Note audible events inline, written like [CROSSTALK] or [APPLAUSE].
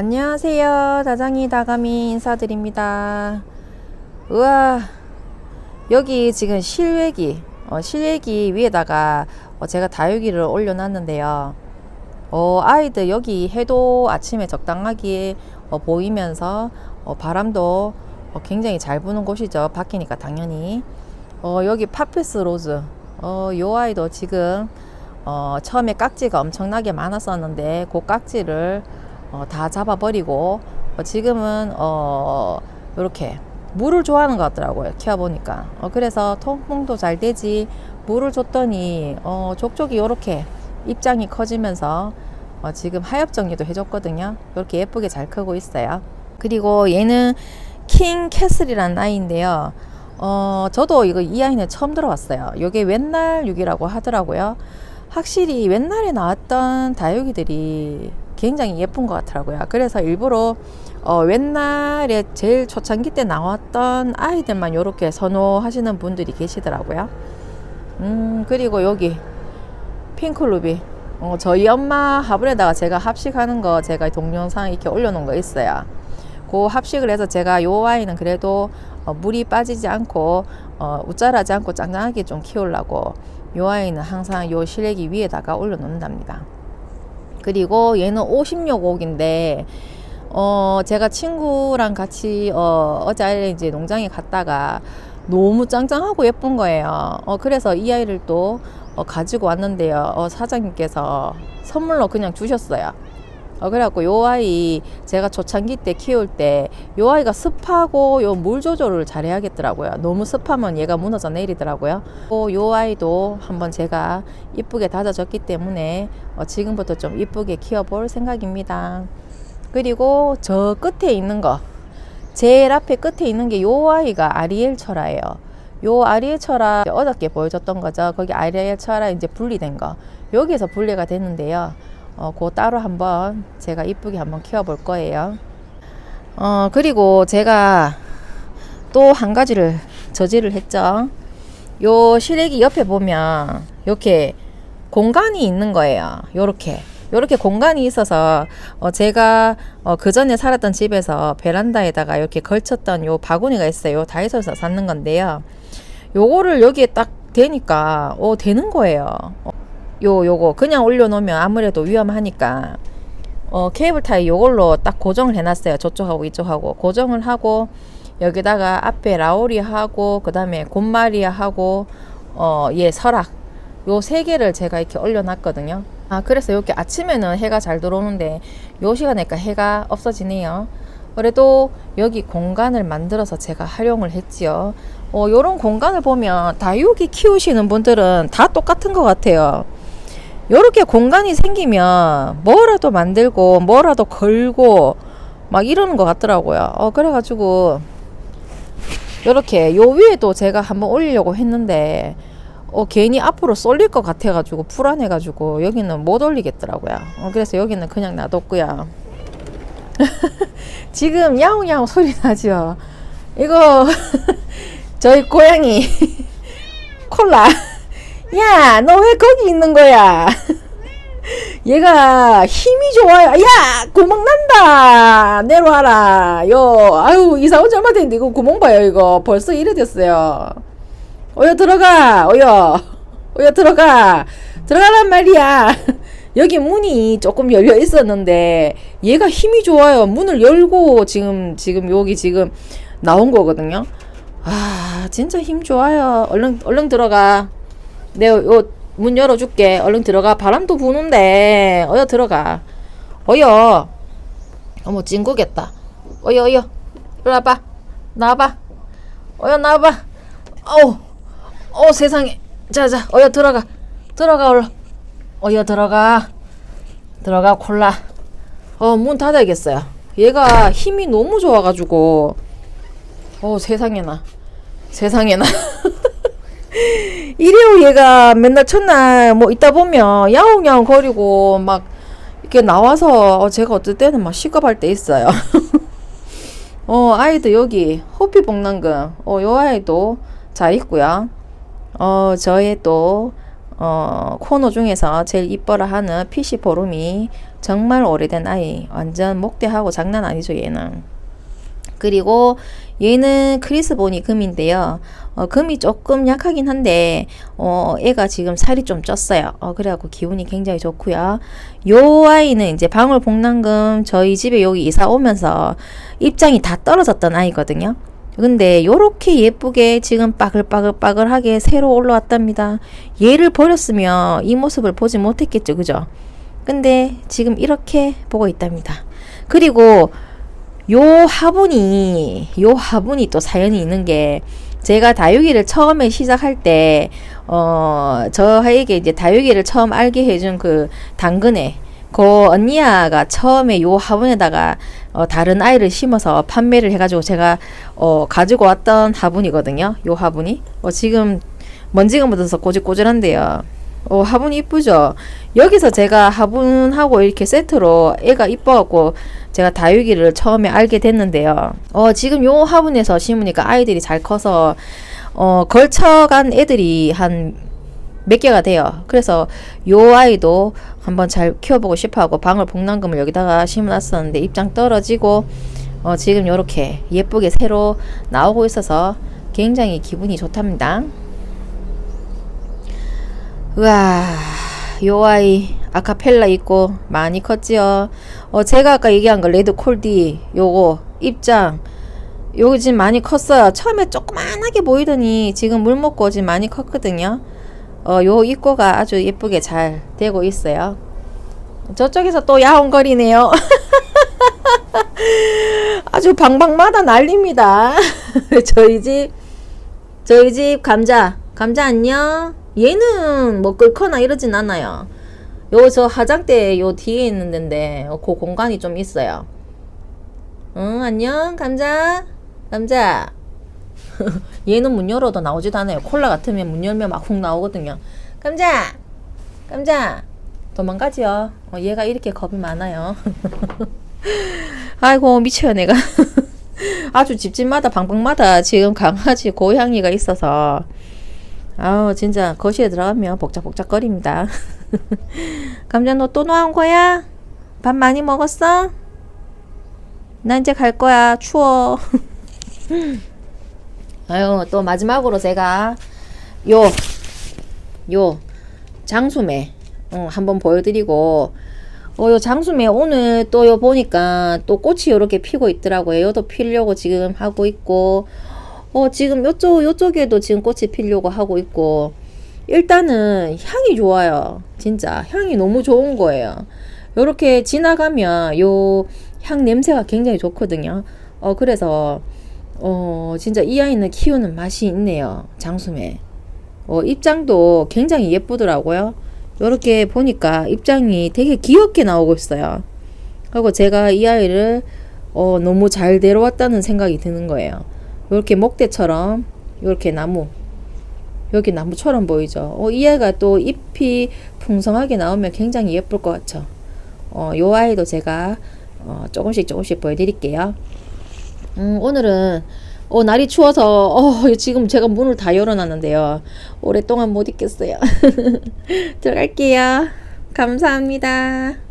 안녕하세요. 다장이 다감이 인사드립니다. 우와, 여기 지금 실외기, 어, 실외기 위에다가 어, 제가 다육이를 올려놨는데요. 어, 아이들 여기 해도 아침에 적당하게 어, 보이면서 어, 바람도 어, 굉장히 잘 부는 곳이죠. 밖이니까 당연히. 어, 여기 파피스 로즈. 어, 요 아이도 지금 어, 처음에 깍지가 엄청나게 많았었는데 그 깍지를 어, 다 잡아버리고 어, 지금은 어, 이렇게 물을 좋아하는 것 같더라고요. 키워보니까. 어, 그래서 통풍도 잘 되지 물을 줬더니 어, 족족이 이렇게 입장이 커지면서 어, 지금 하엽 정리도 해줬거든요. 이렇게 예쁘게 잘 크고 있어요. 그리고 얘는 킹 캐슬이라는 아이인데요. 어, 저도 이거 이 아이는 처음 들어봤어요. 이게 웬날 육이라고 하더라고요. 확실히 옛날에 나왔던 다육이들이 굉장히 예쁜 것 같더라고요. 그래서 일부러 어, 옛날에 제일 초창기 때 나왔던 아이들만 이렇게 선호하시는 분들이 계시더라고요. 음, 그리고 여기 핑크루비. 어, 저희 엄마 화분에다가 제가 합식하는 거 제가 동영상 이렇게 올려놓은 거 있어요. 그 합식을 해서 제가 요 아이는 그래도 어, 물이 빠지지 않고 어, 우짜라지 않고 짱짱하게 좀 키우려고 요 아이는 항상 요 실외기 위에다가 올려놓는답니다. 그리고 얘는 56옥인데 어 제가 친구랑 같이 어 어제 이제 농장에 갔다가 너무 짱짱하고 예쁜 거예요. 어 그래서 이 아이를 또 어, 가지고 왔는데요. 어 사장님께서 선물로 그냥 주셨어요. 어, 그래갖고 요 아이 제가 초창기 때 키울 때 요 아이가 습하고 요 물 조절을 잘 해야겠더라고요. 너무 습하면 얘가 무너져 내리더라고요. 또 요 아이도 한번 제가 이쁘게 다져졌기 때문에 어, 지금부터 좀 이쁘게 키워볼 생각입니다. 그리고 저 끝에 있는 거 제일 앞에 끝에 있는 게 요 아이가 아리엘 철화예요. 요 아리엘 철화 어저께 보여줬던 거죠. 거기 아리엘 철화 이제 분리된 거 여기에서 분리가 됐는데요. 어, 그 따로 한번 제가 이쁘게 한번 키워볼 거예요. 어, 그리고 제가 또 한 가지를 저지를 했죠. 요 시래기 옆에 보면 이렇게 공간이 있는 거예요. 요렇게. 요렇게 공간이 있어서 어 제가 어 그 전에 살았던 집에서 베란다에다가 이렇게 걸쳤던 요 바구니가 있어요. 다이소에서 샀는 건데요. 요거를 여기에 딱 대니까 어 되는 거예요. 어, 요 요거 그냥 올려놓으면 아무래도 위험하니까 어 케이블 타이 요걸로 딱 고정을 해놨어요. 저쪽하고 이쪽하고 고정을 하고 여기다가 앞에 라오리 하고 그 다음에 곰마리아 하고 어얘 설악 요 세 개를 제가 이렇게 올려놨거든요. 아 그래서 이렇게 아침에는 해가 잘 들어오는데 요 시간에니까 해가 없어지네요. 그래도 여기 공간을 만들어서 제가 활용을 했지요. 어, 요런 공간을 보면 다육이 키우시는 분들은 다 똑같은 것 같아요. 요렇게 공간이 생기면 뭐라도 만들고 뭐라도 걸고 막 이러는 것 같더라고요. 어, 그래가지고 요렇게 요 위에도 제가 한번 올리려고 했는데 어, 괜히 앞으로 쏠릴 것 같아가지고 불안해가지고 여기는 못 올리겠더라고요. 어, 그래서 여기는 그냥 놔뒀고요. [LAUGHS] 지금 야옹야옹 소리 나죠? 이거 [LAUGHS] 저희 고양이 [LAUGHS] 콜라. 야, 너 왜 거기 있는 거야? [LAUGHS] 얘가 힘이 좋아요. 야, 구멍 난다. 내려와라. 요, 아유, 이사 온 지 얼마 됐는데 이거 구멍 봐요, 이거. 벌써 이래 됐어요. 어여 들어가. 어여. 어여 들어가. 들어가란 말이야. [LAUGHS] 여기 문이 조금 열려 있었는데 얘가 힘이 좋아요. 문을 열고 지금 지금 여기 지금 나온 거거든요. 아, 진짜 힘 좋아요. 얼른 얼른 들어가. 내가 요 문 열어줄게. 얼른 들어가. 바람도 부는데 어여 들어가. 어여. 어머 찡구겠다. 어여 어여. 이리 와봐. 나와봐. 어여 나와봐. 어우. 어 세상에. 자 자 어여 들어가. 들어가 얼른. 어여 들어가. 들어가 콜라. 어 문 닫아야겠어요. 얘가 힘이 너무 좋아가지고. 어 세상에나. 세상에나. [LAUGHS] 이래요 얘가 맨날 첫날 뭐 있다 보면 야옹야옹 거리고 막 이렇게 나와서 어, 제가 어떨 때는 막 시겁할 때 있어요. [LAUGHS] 어 아이도 여기 호피 복랑금 어요 아이도 잘 있고요. 어 저의 또 어, 코너 중에서 제일 이뻐라 하는 피시 보름이 정말 오래된 아이. 완전 목대하고 장난 아니죠, 얘는. 그리고 얘는 크리스보니 금인데요. 어, 금이 조금 약하긴 한데, 어, 애가 지금 살이 좀 쪘어요. 어, 그래갖고 기분이 굉장히 좋고요. 요 아이는 이제 방울복랑금 저희 집에 여기 이사 오면서 입장이 다 떨어졌던 아이거든요. 근데 요렇게 예쁘게 지금 빠글빠글빠글하게 새로 올라왔답니다. 얘를 버렸으면 이 모습을 보지 못했겠죠. 그죠? 근데 지금 이렇게 보고 있답니다. 그리고 요 화분이 요 화분이 또 사연이 있는 게 제가 다육이를 처음에 시작할 때 어 저에게 이제 다육이를 처음 알게 해준 그 당근에 그 언니야가 처음에 요 화분에다가 어 다른 아이를 심어서 판매를 해가지고 제가 어 가지고 왔던 화분이거든요. 요 화분이 어 지금 먼지가 묻어서 꼬질꼬질한데요. 어, 화분 이쁘죠? 여기서 제가 화분하고 이렇게 세트로 애가 이뻐갖고 제가 다육이를 처음에 알게 됐는데요. 어, 지금 요 화분에서 심으니까 아이들이 잘 커서 어, 걸쳐간 애들이 한 몇 개가 돼요. 그래서 요 아이도 한번 잘 키워보고 싶어하고 방울 복랑금을 여기다가 심어놨었는데 입장 떨어지고 어, 지금 요렇게 예쁘게 새로 나오고 있어서 굉장히 기분이 좋답니다. 우와, 요 아이 아카펠라 있고 많이 컸지요. 어, 제가 아까 얘기한 거 레드 콜디 요거 입장 요거 지금 많이 컸어요. 처음에 조그만하게 보이더니 지금 물 먹고 지금 많이 컸거든요. 어, 요 입고가 아주 예쁘게 잘 되고 있어요. 저쪽에서 또 야옹거리네요. [LAUGHS] 아주 방방마다 난립니다. [LAUGHS] 저희 집, 저희 집 감자. 감자 안녕? 얘는 뭐 끓거나 이러진 않아요. 요 저 화장대 요 뒤에 있는 데인데 어, 그 공간이 좀 있어요. 응 안녕 감자 감자. [LAUGHS] 얘는 문 열어도 나오지도 않아요. 콜라 같으면 문 열면 막 훅 나오거든요. 감자 감자 도망가지요. 어, 얘가 이렇게 겁이 많아요. [LAUGHS] 아이고 미쳐요 내가. [LAUGHS] 아주 집집마다 방방마다 지금 강아지 고양이가 있어서 아우 진짜 거실에 들어가면 복작복작거립니다. [LAUGHS] 감자 너또 나온 거야? 밥 많이 먹었어? 나 이제 갈 거야. 추워. [LAUGHS] 아유 또 마지막으로 제가 요 요 장수매 어, 한번 보여드리고 어, 요 장수매 오늘 또 요 보니까 또 꽃이 요렇게 피고 있더라고요. 요도 피려고 지금 하고 있고 어, 지금 요쪽, 요쪽에도 지금 꽃이 피려고 하고 있고, 일단은 향이 좋아요. 진짜. 향이 너무 좋은 거예요. 요렇게 지나가면 요 향 냄새가 굉장히 좋거든요. 어, 그래서, 어, 진짜 이 아이는 키우는 맛이 있네요. 장수매. 어, 입장도 굉장히 예쁘더라고요. 요렇게 보니까 입장이 되게 귀엽게 나오고 있어요. 그리고 제가 이 아이를, 어, 너무 잘 데려왔다는 생각이 드는 거예요. 이렇게 목대처럼 이렇게 나무 여기 나무처럼 보이죠. 어, 이 애가 또 잎이 풍성하게 나오면 굉장히 예쁠 것 같죠. 어, 요 아이도 제가 어, 조금씩 조금씩 보여드릴게요. 음, 오늘은 어, 날이 추워서 어, 지금 제가 문을 다 열어놨는데요. 오랫동안 못 있겠어요. [LAUGHS] 들어갈게요. 감사합니다.